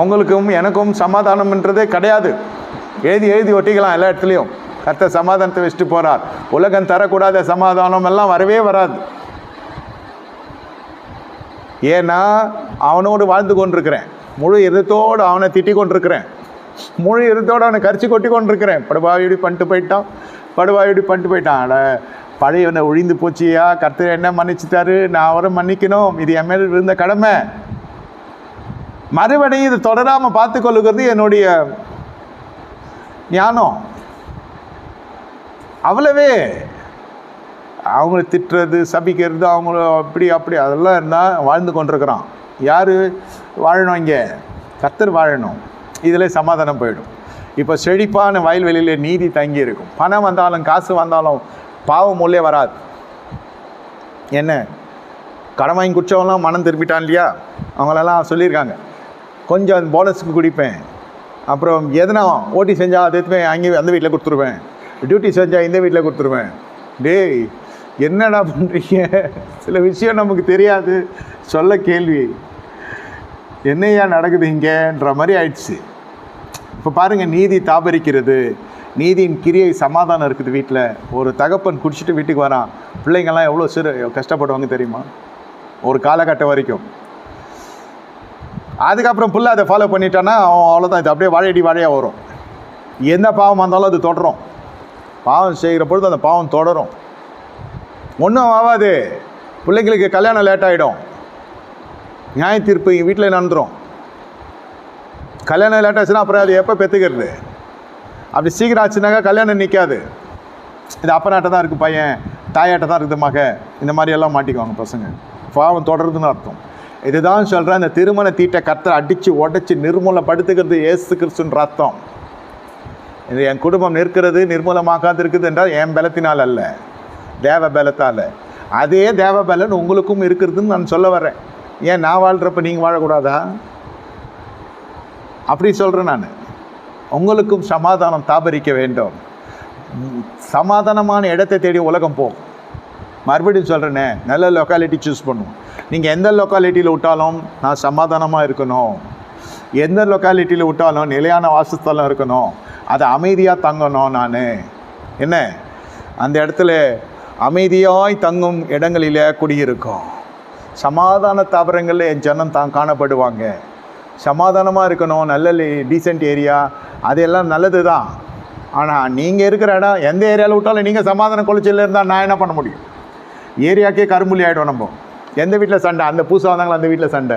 உங்களுக்கும் எனக்கும் சமாதானம்ன்றதே கிடையாது. எழுதி எழுதி ஒட்டிக்கலாம் எல்லா இடத்துலையும். கர்த்தர் சமாதானத்தை வச்சுட்டு போகிறார் உலகம் தரக்கூடாத சமாதானம் எல்லாம் வரவே வராது. ஏன்னா அவனோடு வாழ்ந்து கொண்டிருக்கிறேன். முழு இதத்தோடு அவனை திட்டி கொண்டிருக்கிறேன். முழு இதத்தோடு அவனை கரிச்சு கொட்டி கொண்டிருக்கிறேன். படுவாயுடி பண்ணிட்டு போயிட்டான். படுவாயுடி பண்ணிட்டு போயிட்டான். அட பழையவனை ஒழிந்து போச்சியா? கர்த்தர் என்ன மன்னிச்சுட்டாரு? நான் அவரை மன்னிக்கணும். இது என் மேல் இருந்த கடமை. மறுபடியும் இது தொடராமல் பார்த்து கொள்ளுகிறது என்னுடைய ஞானம். அவ்வளவே. அவங்கள திட்டுறது சபிக்கிறது அவங்கள அப்படி அப்படி அதெல்லாம் இருந்தால் வாழ்ந்து கொண்டிருக்கிறான். யார்? வாழணும் இங்கே. கத்தர் வாழணும். இதில் சமாதானம் போயிடும். இப்போ செழிப்பான வயல்வெளியில் நீதி தங்கி இருக்கும். பணம் வந்தாலும் காசு வந்தாலும் பாவம் உள்ளே வராது. என்ன? கடன் வாங்கி மனம் திருப்பிட்டான் இல்லையா? அவங்களெல்லாம் சொல்லியிருக்காங்க. கொஞ்சம் போனஸுக்கு குடிப்பேன். அப்புறம் எதனா ஓட்டி செஞ்சால் அதை எடுத்துப்பேன் அந்த வீட்டில் கொடுத்துருவேன். டியூட்டி செஞ்சால் இந்த வீட்டில் கொடுத்துருவேன். டேய் என்னடா பண்ணுறீங்க சில விஷயம் நமக்கு தெரியாது. சொல்ல கேள்வி. என்னையா நடக்குது இங்கேன்ற மாதிரி ஆயிடுச்சு. இப்போ பாருங்கள் நீதி தாபரிக்கிறது. நீதியின் கிரியை சமாதானம் இருக்குது வீட்டில். ஒரு தகப்பன் குடிச்சிட்டு வீட்டுக்கு வரான். பிள்ளைங்கள்லாம் எவ்வளோ சிறு கஷ்டப்படுவாங்க தெரியுமா? ஒரு காலகட்டம் வரைக்கும். அதுக்கப்புறம் புள்ள அதை ஃபாலோ பண்ணிட்டான்னா அவன் அவ்வளோதான் இது அப்படியே வாழையடி வாழையாக வரும். எந்த பாவம் வந்தாலும் அது தொடரும். பாவம் செய்கிற பொழுது அந்த பாவம் தொடரும். ஒன்றும் ஆகாது. பிள்ளைங்களுக்கு கல்யாணம் லேட் ஆகிடும் நியாய தீர்ப்பு எங்கள் வீட்டில் நடந்துடும் கல்யாணம் லேட் ஆச்சுன்னா அப்புறம் அது எப்போ பெற்றுக்கிறது அப்படி சீக்கிரம் ஆச்சுனாக்கா கல்யாணம் நிற்காது இது அப்பனாட்ட தான் இருக்குது பையன் தாயாட்ட தான் இருக்குது மக இந்த மாதிரி எல்லாம் மாட்டிக்குவாங்க பசங்க. பாவம் தொடருதுன்னு அர்த்தம். இதுதான் சொல்கிறேன் இந்த திருமண தீட்டை கர்த்தர் அடித்து உடச்சி நிர்மூலப்படுத்துகிறது ஏசு கிறிஸ்துன்ற அர்த்தம் இது என் குடும்பம் நிற்கிறது நிர்மூலமாகாது இருக்குது என்றால் என் பலத்தினால் அல்ல தேவ பலத்தால் அதே தேவ பலன் உங்களுக்கும் இருக்கிறதுன்னு நான் சொல்ல வரேன். ஏன் நான் வாழ்கிறப்ப நீங்கள் வாழக்கூடாதா? அப்படி சொல்கிறேன் நான். உங்களுக்கும் சமாதானம் தாபரிக்க வேண்டும். சமாதானமான இடத்தை தேடி உலகம் போ மறுபடியும் சொல்கிறேனே நல்ல லொக்காலிட்டி சூஸ் பண்ணும். நீங்கள் எந்த லொக்காலிட்டியில் விட்டாலும் நான் சமாதானமாக இருக்கணும். எந்த லொக்காலிட்டியில் விட்டாலும் நிலையான வாசஸ்தலம் இருக்கணும். அதை அமைதியாக தங்கணும் நான். என்ன? அந்த இடத்துல அமைதியாய் தங்கும் இடங்களிலே குடியிருக்கும். சமாதான தாவரங்களில் என் ஜனம் தான் காணப்படுவாங்க. சமாதானமாக இருக்கணும் நல்ல டீசென்ட் ஏரியா அதெல்லாம் நல்லது தான் ஆனால் நீங்கள் இருக்கிற இடம் எந்த ஏரியாவில் விட்டாலும் நீங்கள் சமாதான குலைச்சலில் இருந்தால் நான் என்ன பண்ண முடியும்? ஏரியாக்கே கரும்புலி ஆகிடும் நம்ம. எந்த வீட்டில் சண்டை? அந்த பூசா வந்தாங்களோ அந்த வீட்டில் சண்டை?